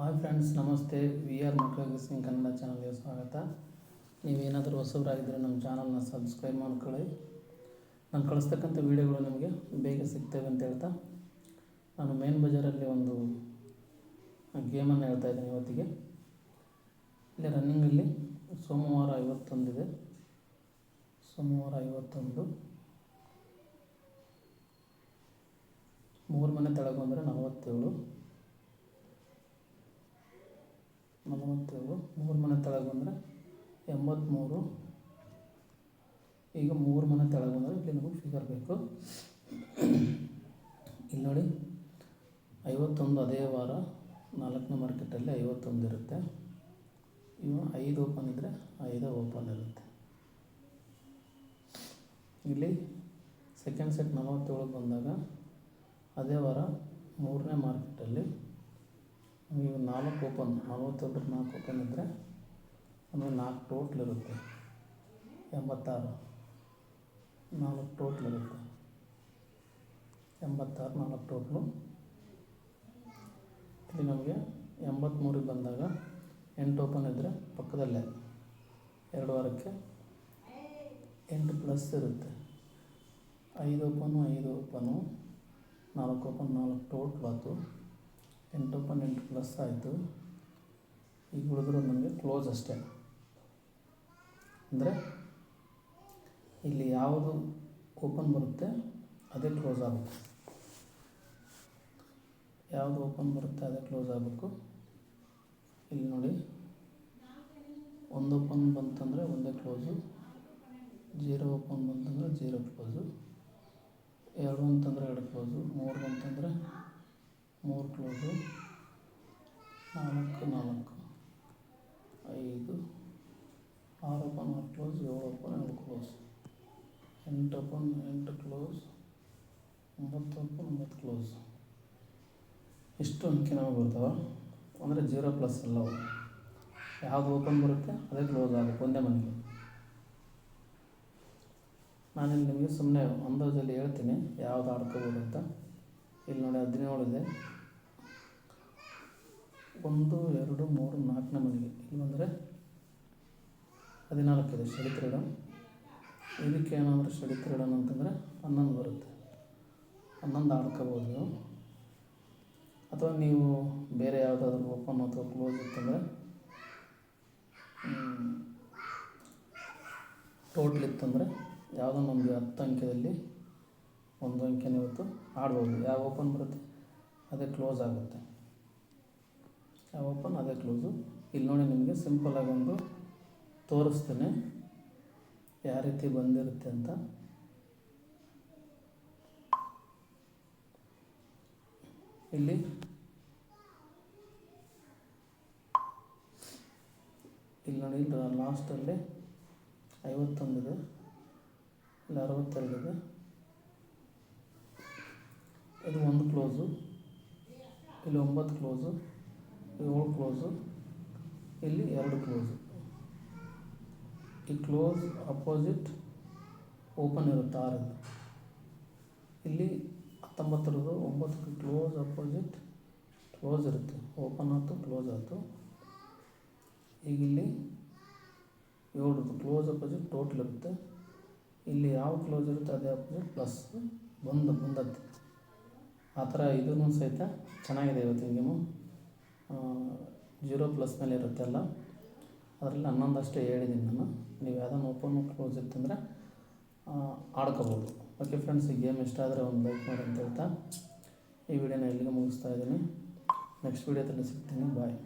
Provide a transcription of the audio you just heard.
Hi friends, ನಮಸ್ತೆ. We are ಮಕ್ಕಳಿಗೆ ಸಿಂಗ್ ಕನ್ನಡ ಚಾನಲ್ಗೆ ಸ್ವಾಗತ. ನೀವೇನಾದರೂ ಹೊಸಬರಾಗಿದ್ದರೆ ನಮ್ಮ ಚಾನಲ್ನ ಸಬ್ಸ್ಕ್ರೈಬ್ ಮಾಡ್ಕೊಳ್ಳಿ. ನಾನು ಕಳಿಸ್ತಕ್ಕಂಥ ವೀಡಿಯೋಗಳು ನಿಮಗೆ ಬೇಗ ಸಿಗ್ತವೆ ಅಂತ ಹೇಳ್ತಾ, ನಾನು ಮೇನ್ ಬಜಾರಲ್ಲಿ ಒಂದು ಗೇಮನ್ನು ಹೇಳ್ತಾ ಇದ್ದೀನಿ ಇವತ್ತಿಗೆ. ಇಲ್ಲಿ ರನ್ನಿಂಗಲ್ಲಿ ಸೋಮವಾರ ಐವತ್ತೊಂದಿದೆ. ಸೋಮವಾರ ಐವತ್ತೊಂದು. ಮೂರು ಮನೆ ತಳಗೊಂಡ್ರೆ ನಲವತ್ತೇಳು. ನಲವತ್ತೇಳು ಮೂರು ಮನೆ ತೆಳಗೆ ಬಂದರೆ ಎಂಬತ್ತ್ಮೂರು ಈಗ ಮೂರು ಮನೆ ತೆಳಗೆ ಬಂದರೆ ಇಲ್ಲಿ ನಮಗೆ ಫಿಗರ್ ಬೇಕು. ಇಲ್ಲಿ ನೋಡಿ, ಐವತ್ತೊಂದು ಅದೇ ವಾರ, ನಾಲ್ಕನೇ ಮಾರ್ಕೆಟಲ್ಲಿ ಐವತ್ತೊಂದು ಇರುತ್ತೆ. ಇವು ಐದು ಓಪನ್ ಇದ್ದರೆ ಐದು ಓಪನ್ ಇರುತ್ತೆ. ಇಲ್ಲಿ ಸೆಕೆಂಡ್ ಸೆಟ್ ನಲವತ್ತೇಳು ಬಂದಾಗ, ಅದೇ ವಾರ ಮೂರನೇ ಮಾರ್ಕೆಟಲ್ಲಿ ನೀವು ನಾಲ್ಕು ಓಪನ್ ನಲವತ್ತೇಳರ ನಾಲ್ಕು ಓಪನ್ ಇದ್ದರೆ ಅಂದರೆ ನಾಲ್ಕು ಟೋಟ್ಲ್ ಇರುತ್ತೆ. ಎಂಬತ್ತಾರು, ನಾಲ್ಕು ಟೋಟ್ಲ್ ಇರುತ್ತೆ. ಎಂಬತ್ತಾರು, ನಾಲ್ಕು ಟೋಟ್ಲು ಇಲ್ಲಿ ನಮಗೆ ಎಂಬತ್ತ್ಮೂರಿಗೆ ಬಂದಾಗ ಎಂಟು ಓಪನ್ ಇದ್ದರೆ ಪಕ್ಕದಲ್ಲೇ ಎರಡು ವಾರಕ್ಕೆ ಎಂಟು ಪ್ಲಸ್ ಇರುತ್ತೆ. ಐದು ಓಪನು ಐದು ಓಪನು ನಾಲ್ಕು ಓಪನ್ ನಾಲ್ಕು ಟೋಟ್ಲ್ ಆಯಿತು. ಎಂಟು ಓಪನ್ ಎಂಟು ಪ್ಲಸ್ ಆಯಿತು. ಈಗ ಉಳಿದ್ರು ನಮಗೆ ಕ್ಲೋಸ್ ಅಷ್ಟೇ. ಅಂದರೆ ಇಲ್ಲಿ ಯಾವುದು ಓಪನ್ ಬರುತ್ತೆ, ಅದೇ ಕ್ಲೋಸ್ ಆಗಬೇಕು ಯಾವುದು ಓಪನ್ ಬರುತ್ತೆ, ಅದೇ ಕ್ಲೋಸ್ ಆಗಬೇಕು. ಇಲ್ಲಿ ನೋಡಿ, ಒಂದು ಓಪನ್ ಬಂತಂದರೆ ಒಂದೇ ಕ್ಲೋಸು, ಜೀರೋ ಓಪನ್ ಬಂತಂದರೆ ಜೀರೋ ಕ್ಲೋಸು, ಎರಡು ಅಂತಂದರೆ ಎರಡು ಕ್ಲೋಸು, ಮೂರು ಬಂತಂದರೆ ಮೂರು ಕ್ಲೋಸು ನಾಲ್ಕು ನಾಲ್ಕು ಐದು ಆರು ಓಪನ್ ಆರು ಕ್ಲೋಸ್ ಏಳು ಓಪನ್ ಏಳು ಕ್ಲೋಸ್ ಎಂಟು ಓಪನ್ ಎಂಟು ಕ್ಲೋಸ್ ಒಂಬತ್ತು ಓಪನ್ ಒಂಬತ್ತು ಕ್ಲೋಸ್. ಇಷ್ಟು ಅಂಕೆ ನಮಗೆ ಬರ್ತಾವೆ? ಅಂದರೆ ಜೀರೋ ಪ್ಲಸ್ ಎಲ್ಲವು ಯಾವುದು ಓಪನ್ ಬರುತ್ತೆ? ಅದೇ ಕ್ಲೋಸ್ ಆಗುತ್ತೆ ಒಂದೇ ಮನೆಗೆ. ನಾನಿಲ್ಲಿ ನಿಮಗೆ ಸುಮ್ಮನೆ ಅಂದಾಜಲ್ಲಿ ಹೇಳ್ತೀನಿ ಯಾವ್ದು ಆಡ್ಕೋಬೋದು ಅಂತ. ಇಲ್ಲಿ ನೋಡಿ ಹದಿನೇಳು ಇದೆ. ಒಂದು, ಎರಡು, ಮೂರು ನಾಲ್ಕನೇ ಮನೆಗೆ ಇಲ್ಲಿ ಬಂದರೆ ಹದಿನಾಲ್ಕಿದೆ ಶಡಿ ತ್ರೀಡಮ್ ಇದಕ್ಕೆ ಏನಂದರೆ ಶಡಿ ತ್ರೀಡಮ್ ಅಂತಂದರೆ ಹನ್ನೊಂದು ಬರುತ್ತೆ. ಹನ್ನೊಂದು ಆಡ್ಕೋಬೋದು ನೀವು. ಅಥವಾ ನೀವು ಬೇರೆ ಯಾವುದಾದ್ರೂ ಓಪನ್ ಅಥವಾ ಕ್ಲೋಸ್ ಇತ್ತಂದರೆ ಟೋಟ್ಲ್ ಇತ್ತಂದರೆ, ಯಾವುದೋ ಒಂದು ಹತ್ತು ಅಂಕೆಯಲ್ಲಿ ಒಂದು ಅಂಕೆನ ಇವತ್ತು ಆಡ್ಬೋದು ಯಾವ ಓಪನ್ ಬರುತ್ತೆ? ಅದೇ ಕ್ಲೋಸ್ ಆಗುತ್ತೆ. ಯಾವ ಓಪನ್ ಅದೇ ಕ್ಲೋಸು ಇಲ್ಲಿ ನೋಡಿ ನಿಮಗೆ ಸಿಂಪಲಾಗಿ ಒಂದು ತೋರಿಸ್ತೇನೆ. ಯಾವ ರೀತಿ ಬಂದಿರುತ್ತೆ ಅಂತ. ಇಲ್ಲಿ ಇಲ್ಲಿ ನೋಡಿ ಲಾಸ್ಟಲ್ಲಿ ಐವತ್ತೊಂದಿದೆ. ಇಲ್ಲಿ ಅರವತ್ತೆರಡಿದೆ. ಇದು ಒಂದು ಕ್ಲೋಸು, ಇಲ್ಲಿ ಒಂಬತ್ತು ಕ್ಲೋಸು ಏಳು ಕ್ಲೋಸು, ಇಲ್ಲಿ ಎರಡು ಕ್ಲೋಸು. ಈ ಕ್ಲೋಸ್ ಅಪೋಸಿಟ್ ಓಪನ್ ಇರುತ್ತೆ ಆರದು ಇಲ್ಲಿ ಹತ್ತೊಂಬತ್ತರದು ಒಂಬತ್ತು ಕ್ಲೋಸ್ ಅಪೋಸಿಟ್ ಕ್ಲೋಸ್ ಇರುತ್ತೆ. ಓಪನ್ ಆಯಿತು, ಕ್ಲೋಸ್ ಆಯಿತು. ಈಗ ಇಲ್ಲಿ ಏಳು ಕ್ಲೋಸ್ ಅಪೋಸಿಟ್ ಟೋಟಲ್ ಇರುತ್ತೆ. ಇಲ್ಲಿ ಯಾವ ಕ್ಲೋಸ್ ಇರುತ್ತೆ, ಅದೇ ಅಪೋಸಿಟ್ ಪ್ಲಸ್ ಬಂದು, ಬಂದದ್ದು. ಆ ಥರ ಇದೂ ಸಹಿತ ಚೆನ್ನಾಗಿದೆ ಇವತ್ತಿನ ಗೇಮು. ಜೀರೋ ಪ್ಲಸ್ ಮೇಲೆ ಇರುತ್ತೆ ಅಲ್ಲ. ಅದರಲ್ಲಿ ಹನ್ನೊಂದಷ್ಟೇ ಹೇಳಿದ್ದೀನಿ ನಾನು. ನೀವು ಯಾವುದನ್ನು ಓಪನ್ ಕ್ಲೋಸ್ ಇತ್ತಂದರೆ ಆಡ್ಕೋಬೋದು. ಓಕೆ ಫ್ರೆಂಡ್ಸ್, ಈ ಗೇಮ್ ಇಷ್ಟ ಆದರೆ ಒಂದು ಲೈಕ್ ಮಾಡಿ ಅಂತ ಹೇಳ್ತಾ, ಈ ವಿಡಿಯೋನ ಇಲ್ಲಿಗೆ ಮುಗಿಸ್ತಾ ಇದ್ದೀನಿ. ನೆಕ್ಸ್ಟ್ ವಿಡಿಯೋದಲ್ಲಿ ಸಿಗ್ತೀನಿ. ಬಾಯ್.